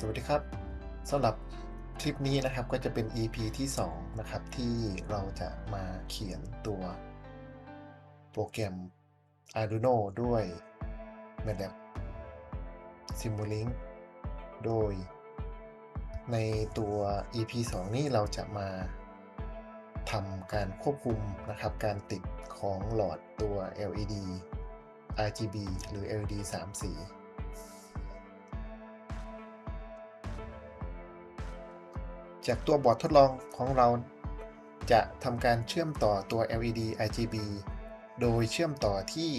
สวัสดีครับสำหรับคลิปนี้นะครับก็จะเป็น EP ที่2นะครับที่เราจะมาเขียนตัวโปรแกรม Arduino ด้วย MATLAB Simulink โดย ในตัว EP 2 นี้เราจะมาทำการควบคุมนะครับการติดของหลอดตัว LED RGB หรือ LED 3 สี จากตัวบอร์ดทดลองของเรา จะทำการเชื่อมต่อตัว LED RGB โดยเชื่อมต่อที่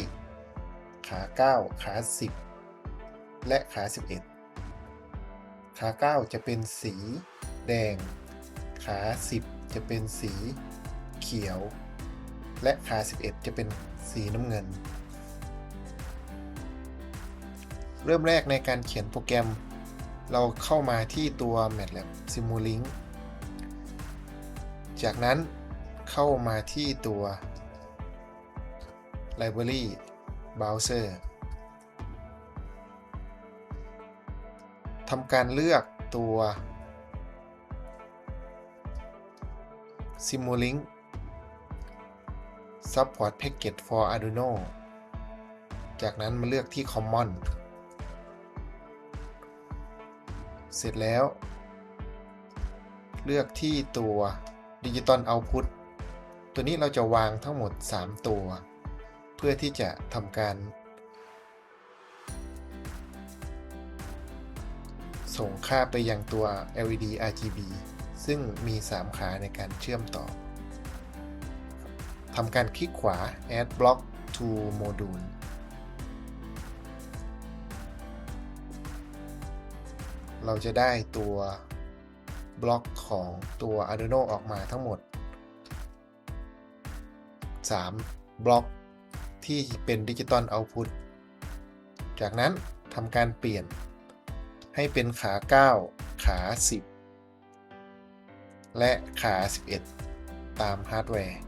ขา 9 ขา 10 และขา 11 ขา 9 จะเป็นสีแดง ขา 10 จะเป็นสีเขียว และขา 11 จะเป็นสีน้ำเงิน เริ่มแรกในการเขียนโปรแกรม เราเข้ามาที่ตัว MATLAB Simulink จากนั้นเข้ามาที่ตัว Library Browser ทำการเลือกตัว Simulink Support Package for Arduino จากนั้นมาเลือกที่ Common เสร็จแล้ว เลือกที่ตัว Digital Output ตัวนี้เราจะวางทั้งหมด 3 ตัว เพื่อที่จะทำการ ส่งค่าไปยังตัว LED RGB ซึ่งมี 3 ขาในการเชื่อมต่อทำการคลิกขวา Add Block to Module เราจะได้ตัวบล็อกของตัว Arduino ออกมาทั้งหมด 3 บล็อกที่เป็นดิจิตอลเอาพุตจากนั้นทำการเปลี่ยนให้เป็นขา 9 ขา 10 และขา 11 ตามฮาร์ดแวร์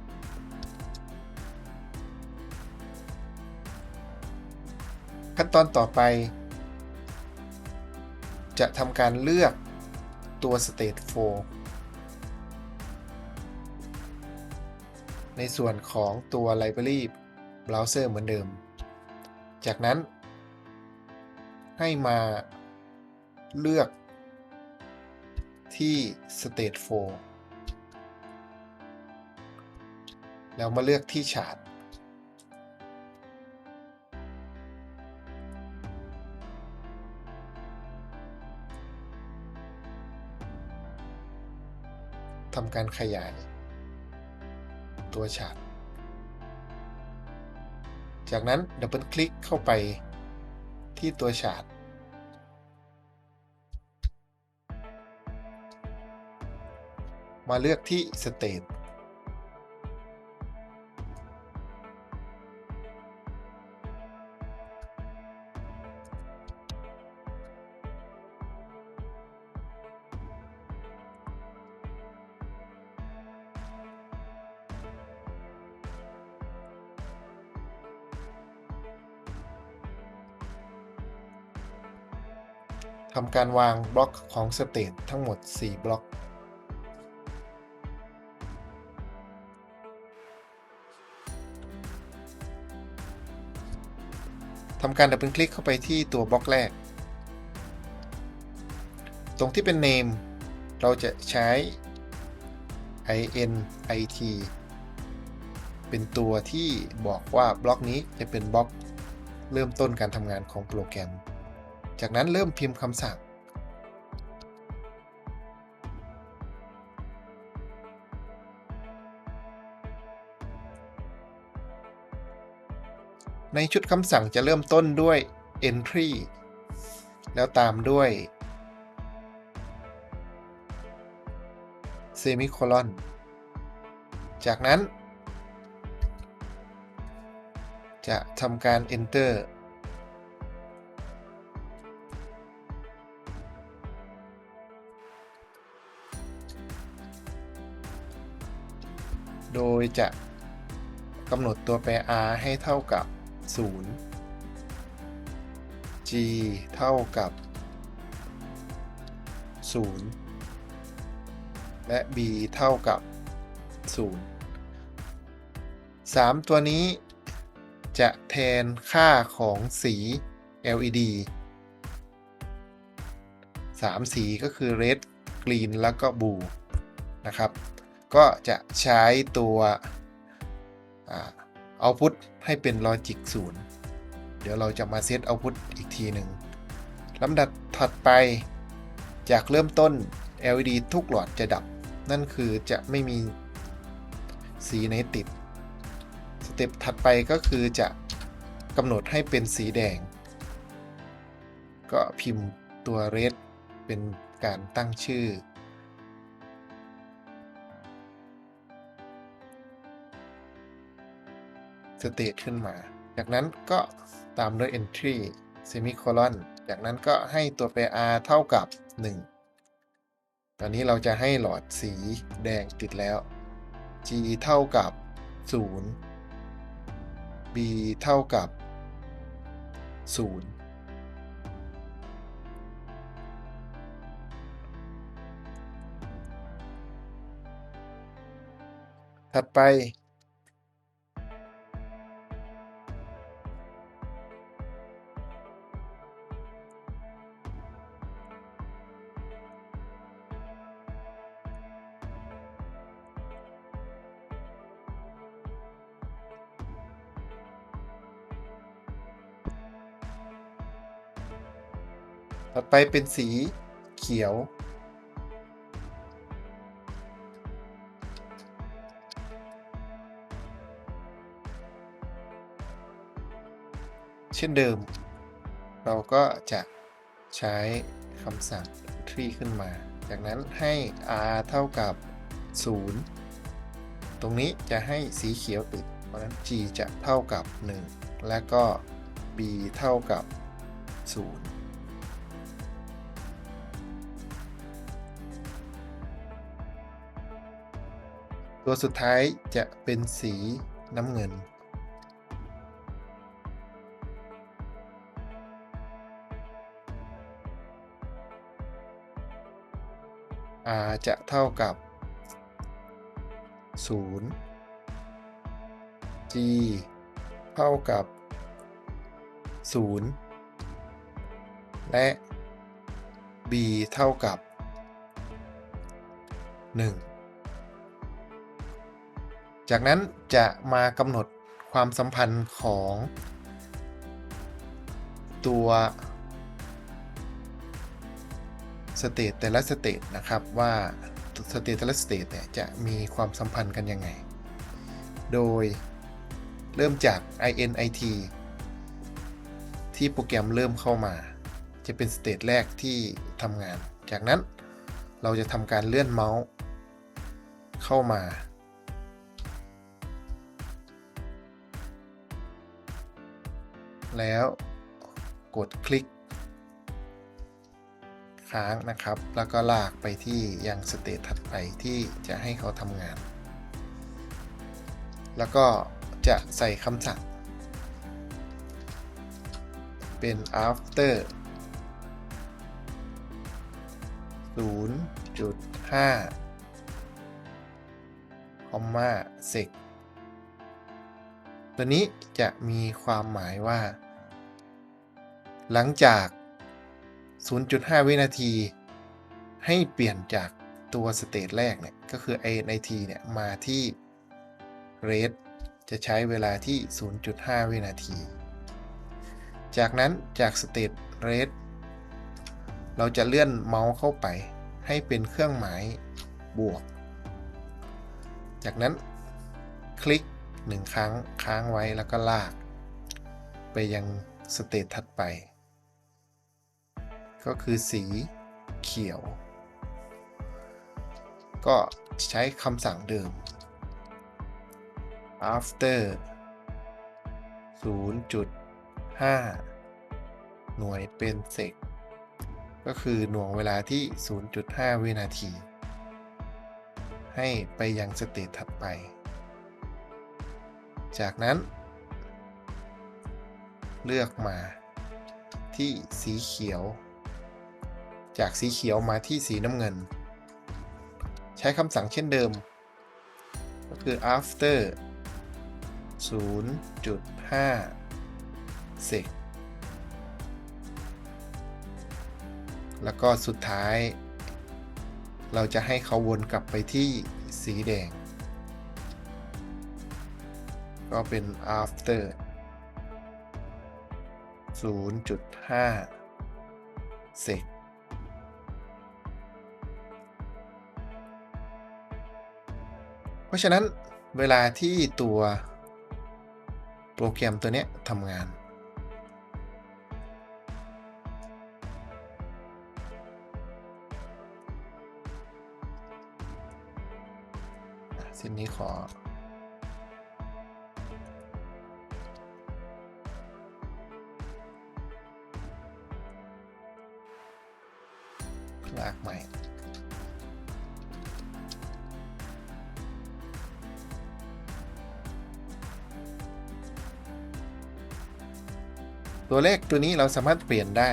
ขั้นตอนต่อไป จะทำการเลือกตัว State 4 ในส่วนของตัว Library Browser เหมือนเดิม จากนั้น ให้มาเลือกที่ State 4 แล้วมาเลือกที่ Chart ำการขยาย ตัวฉาก จากนั้นดับเบิลคลิกเข้าไปที่ตัวฉากมาเลือกที่ State ทำการวางบล็อกของ State ทั้งหมด 4 บล็อก ทำการดับเบิลคลิกเข้าไปที่ตัวบล็อกแรก ตรงที่เป็น name เราจะใช้ init เป็นตัวที่บอกว่าบล็อกนี้จะเป็นบล็อกเริ่มต้นการทำงานของโปรแกรม จากนั้นเริ่มพิมพ์คำสั่ง ในชุดคำสั่งจะเริ่มต้นด้วย entry แล้วตามด้วย semicolon จากนั้น จะทำการ enter โดยจะกำหนดตัวแปร r ให้เท่ากับ 0 g เท่ากับ 0 และ b เท่ากับ 0 3 ตัวนี้จะแทนค่าของสี LED 3 สีก็คือ red green แล้วก็ blue นะครับ ก็จะใช้ตัวเอาพุทให้เป็น logic 0 เดี๋ยวเราจะมาเซตเอาพุทอีกทีหนึ่งลำดับถัดไปจากเริ่มต้น LED ทุกหลอดจะดับ นั่นคือจะไม่มีสีไหนติด สเต็ปถัดไปก็คือจะกำหนดให้เป็นสีแดง ก็พิมพ์ตัว red เป็นการตั้งชื่อ สเตทขึ้นมา จากนั้นก็ตามด้วย entry semicolon จากนั้นก็ให้ตัวแปร r เท่ากับ 1 ตอนนี้เราจะให้หลอดสีแดงติดแล้ว g เท่ากับ 0 b เท่ากับ 0ถัดไป ถัดไปเป็นสีเขียว เช่นเดิม เราก็จะใช้คำสั่ง tree ขึ้นมา จากนั้นให้ r เท่ากับ 0 ตรงนี้จะให้สีเขียวติด เพราะนั้น g จะเท่ากับ 1 และก็ b เท่ากับ 0 ตัวสุดท้ายจะเป็นสีน้ำเงิน r จะเท่ากับ 0 g เท่ากับ 0 และ b เท่ากับ 1 จากนั้นจะมากำหนดความสัมพันธ์ของ ตัวสเตตแต่ละสเตตนะครับว่าสเตตแต่ละสเตตเนี่ยจะมีความสัมพันธ์กันยังไง โดยเริ่มจาก init ที่โปรแกรมเริ่มเข้ามา จะเป็นสเตตแรกที่ทำงาน จากนั้นเราจะทำการเลื่อนเมาส์เข้ามา แล้ว กดคลิก ค้างนะครับ แล้วก็ลากไปที่ยังสเตจถัดไปที่จะให้เขาทำงาน แล้วก็จะใส่คำสั่ง เป็น after 0.5คอมมาเซกตัวนี้จะมีความหมายว่า หลังจาก 0.5 วินาที ให้เปลี่ยนจากตัวสเตจแรกเนี่ย ก็คือ INIT เนี่ย มาที่ rate จะใช้เวลาที่ 0.5 วินาที จากนั้นจากสเตจ rate เราจะเลื่อนเมาส์เข้าไป ให้เป็นเครื่องหมายบวก จากนั้นคลิก 1 ครั้งค้างไว้แล้วก็ลาก ไปยังสเตจถัดไป ก็คือสีเขียว ก็ใช้คำสั่งเดิม after 0.5 หน่วยเป็นเซกก็คือหน่วงเวลาที่ 0.5 วินาที ให้ไปยังสเตจถัดไป จากนั้น เลือกมาที่สีเขียว จากสีเขียวมาที่สีน้ำเงิน ใช้คำสั่งเช่นเดิม ก็คือ after 0.5 sec แล้วก็สุดท้าย เราจะให้เขาวนกลับไปที่สีแดง ก็เป็น after 0.5 sec เพราะฉะนั้นเวลาที่ตัวโปรแกรมตัวนี้ทำงานอะเส้นนี้ขอ ตัวเลขตัวนี้เราสามารถเปลี่ยนได้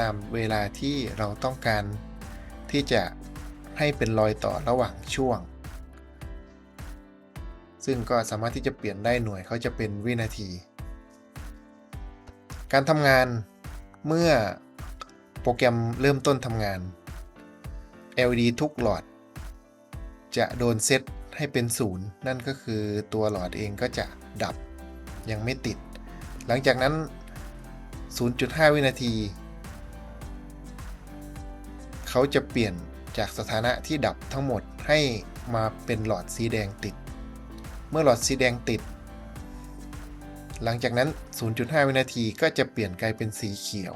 ตามเวลาที่เราต้องการที่จะให้เป็นรอยต่อระหว่างช่วง ซึ่งก็สามารถที่จะเปลี่ยนได้หน่วยเขาจะเป็นวินาที การทำงานเมื่อโปรแกรมเริ่มต้นทำงาน LED ทุกหลอด จะโดนเซตให้เป็นศูนย์นั่นก็คือตัวหลอดเองก็จะดับยังไม่ติด หลังจากนั้น 0.5 วินาที เขาจะเปลี่ยนจากสถานะที่ดับทั้งหมดให้มาเป็นหลอดสีแดงติด เมื่อหลอดสีแดงติด หลังจากนั้น 0.5 วินาทีก็จะเปลี่ยนกลายเป็นสีเขียว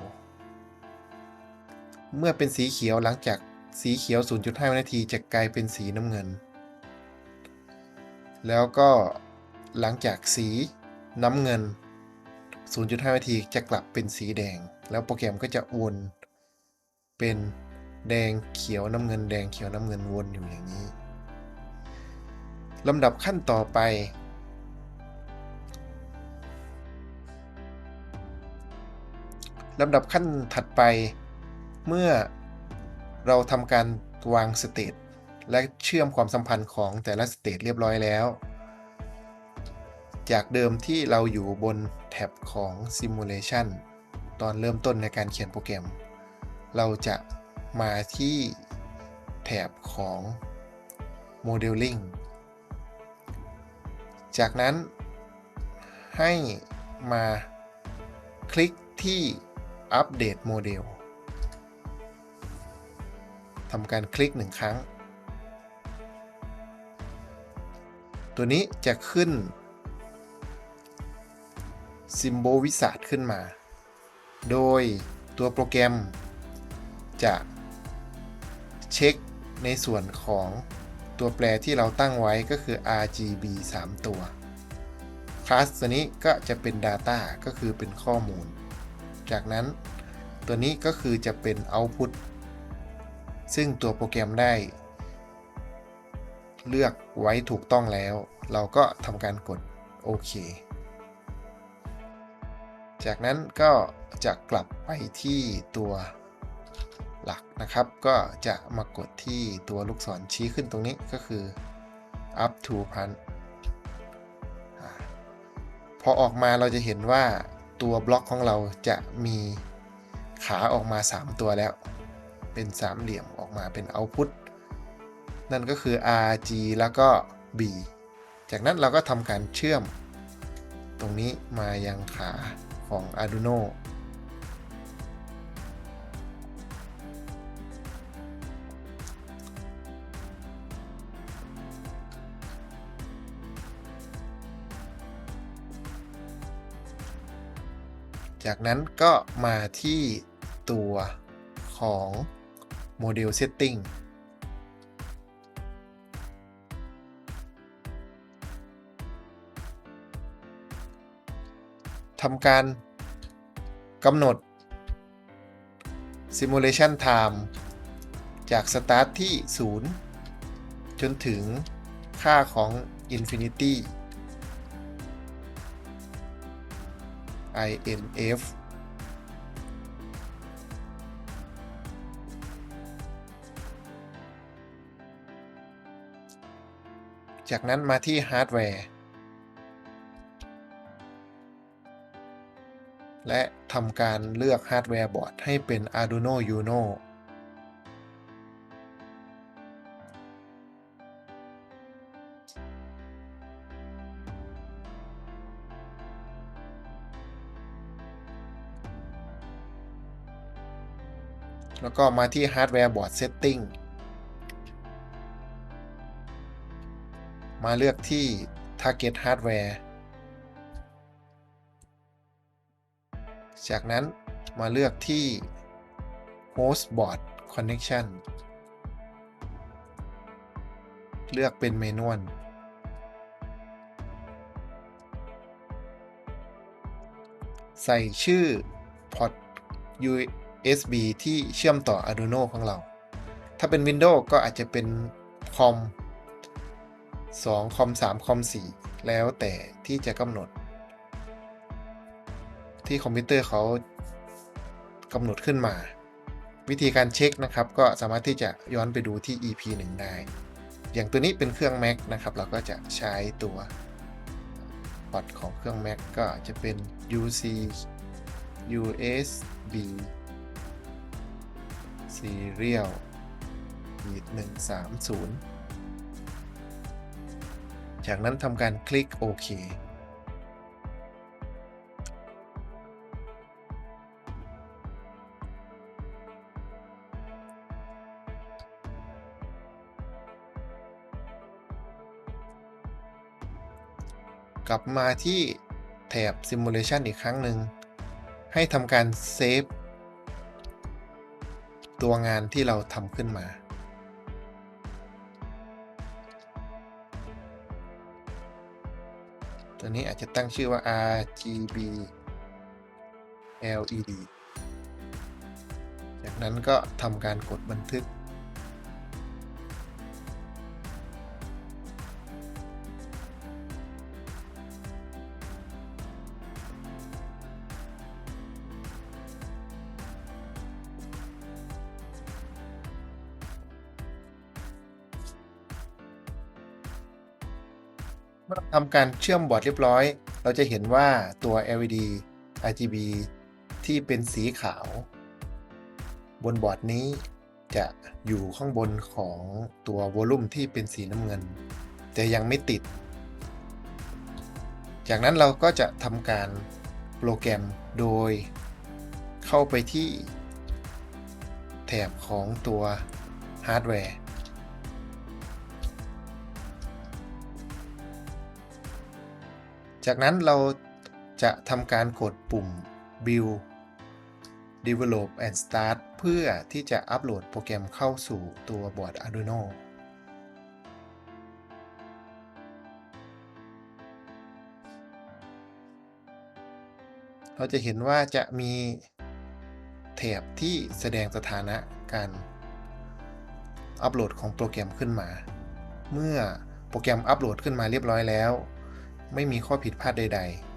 เมื่อเป็นสีเขียวหลังจากสีเขียว 0.5 วินาทีจะกลายเป็นสีน้ำเงิน แล้วก็หลังจากสีน้ำเงิน 0.5 นาทีจะกลับเป็นสีแดง แล้วโปรแกรมก็จะวนเป็นแดงเขียวน้ำเงิน แดงเขียวน้ำเงินวนอยู่อย่างนี้ลำดับขั้นต่อไป ลำดับขั้นถัดไป เมื่อเราทำการวางสเตตและเชื่อมความสัมพันธ์ของแต่ละสเตตเรียบร้อยแล้ว จากเดิมที่เราอยู่บน แท็บของ Simulation ตอนเริ่มต้นในการเขียนโปรแกรม เราจะมาที่แถบของ Modeling จากนั้นให้มาคลิกที่อัปเดตโมเดลทำการคลิกหนึ่งครั้ง ตัวนี้จะขึ้น ซิมโบลวิสัทขึ้นมา โดยตัวโปรแกรม จะเช็คในส่วนของตัวแปรที่เราตั้งไว้ก็คือ RGB 3 ตัว คลาสตัวนี้ก็จะเป็น Data ก็คือเป็นข้อมูล จากนั้นตัวนี้ก็คือจะเป็น Output ซึ่งตัวโปรแกรมได้ เลือกไว้ถูกต้องแล้ว เราก็ทำการกดโอเค จากนั้นก็จะกลับไปที่ตัวหลักนะครับ ก็จะมากดที่ตัวลูกศรชี้ขึ้นตรงนี้ก็คือ up to พันพอออกมาเราจะเห็นว่าตัวบล็อกของเราจะมีขาออกมา 3 ตัวแล้ว เป็นสามเหลี่ยมออกมาเป็น output นั่นก็คือ R G แล้วก็ B จากนั้นเราก็ทำการเชื่อม ตรงนี้มายังขา ของ Arduino จากนั้นก็มาที่ตัวของโมเดล Setting ทำการกำหนด simulation time จาก start ที่ 0 จนถึงค่าของ infinity inf จากนั้นมาที่ฮาร์ดแวร์ และทำการเลือกฮาร์ดแวร์บอร์ดให้เป็น Arduino Uno แล้วก็มาที่ฮาร์ดแวร์บอร์ดเซตติ้งมาเลือกที่ Target Hardware จากนั้นมาเลือกที่ Host Board Connection เลือกเป็นเมนวลใส่ชื่อ Port USB ที่เชื่อมต่อ Arduino ของเรา ถ้าเป็น Windows ก็อาจจะเป็นคอม2คอม3คอม4แล้วแต่ที่จะกำหนด ที่คอมพิวเตอร์เขากำหนดขึ้นมา วิธีการเช็คนะครับ ก็สามารถที่จะย้อนไปดูที่ EP 1 ได้ อย่างตัวนี้เป็นเครื่อง Mac นะครับ เราก็จะใช้ตัวพอร์ตของเครื่อง Mac ก็จะเป็น UC USB Serial 130 จากนั้นทำการคลิกโอเค กลับมาที่แถบ Simulation อีกครั้งหนึ่ง ให้ทำการเซฟตัวงานที่เราทำขึ้นมาตัวนี้อาจจะตั้งชื่อว่า RGB LED จากนั้นก็ทำการกดบันทึก เมื่อทำการเชื่อมบอร์ดเรียบร้อย เราจะเห็นว่าตัว LED RGB ที่เป็นสีขาว บนบอร์ดนี้จะอยู่ข้างบนของตัววอลลุ่มที่เป็นสีน้ำเงิน แต่ยังไม่ติด จากนั้นเราก็จะทำการโปรแกรมโดยเข้าไปที่แถบของตัวฮาร์ดแวร์ จากนั้นเราจะทำการกดปุ่ม Build Develop and Start เพื่อที่จะอัปโหลดโปรแกรมเข้าสู่ตัวบอร์ด Arduino เราจะเห็นว่าจะมีแถบที่แสดงสถานะการอัปโหลดของโปรแกรมขึ้นมา เมื่อโปรแกรมอัปโหลดขึ้นมาเรียบร้อยแล้ว ไม่มีข้อผิดพลาดใด ๆ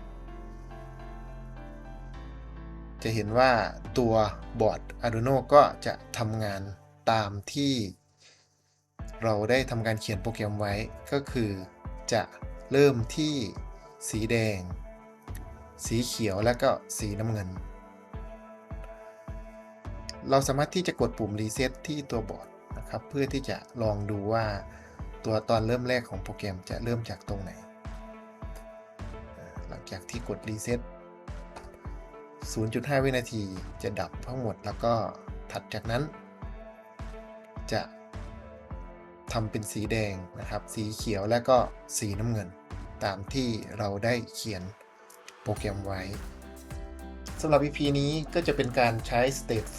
จะเห็นว่าตัวบอร์ด Arduino ก็จะทำงานตามที่เราได้ทำการเขียนโปรแกรมไว้ก็คือจะเริ่มที่สีแดง สีเขียวและก็สีน้ำเงิน เราสามารถที่จะกดปุ่มรีเซ็ตที่ตัวบอร์ดนะครับ เพื่อที่จะลองดูว่าตัวตอนเริ่มแรกของโปรแกรมจะเริ่มจากตรงไหน จากที่กดรีเซ็ต0.5 วินาทีจะดับทั้งหมดแล้วก็ถัดจากนั้น จะทำเป็นสีแดงนะครับ สีเขียวและก็สีน้ำเงิน ตามที่เราได้เขียนโปรแกรมไว้สำหรับ EP นี้ก็จะเป็นการใช้ State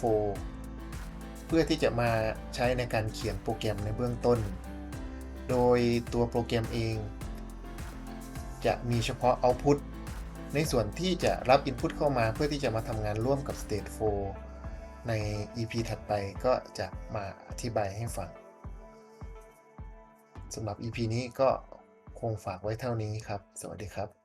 4 เพื่อที่จะมาใช้ในการเขียนโปรแกรมในเบื้องต้น โดยตัวโปรแกรมเอง จะมีเฉพาะ Output ในส่วนที่จะรับ Input เข้ามาเพื่อที่จะมาทำงานร่วมกับ State 4 ใน EP ถัดไปก็จะมาอธิบายให้ฟังสำหรับ EP นี้ก็คงฝากไว้เท่านี้ครับ สวัสดีครับ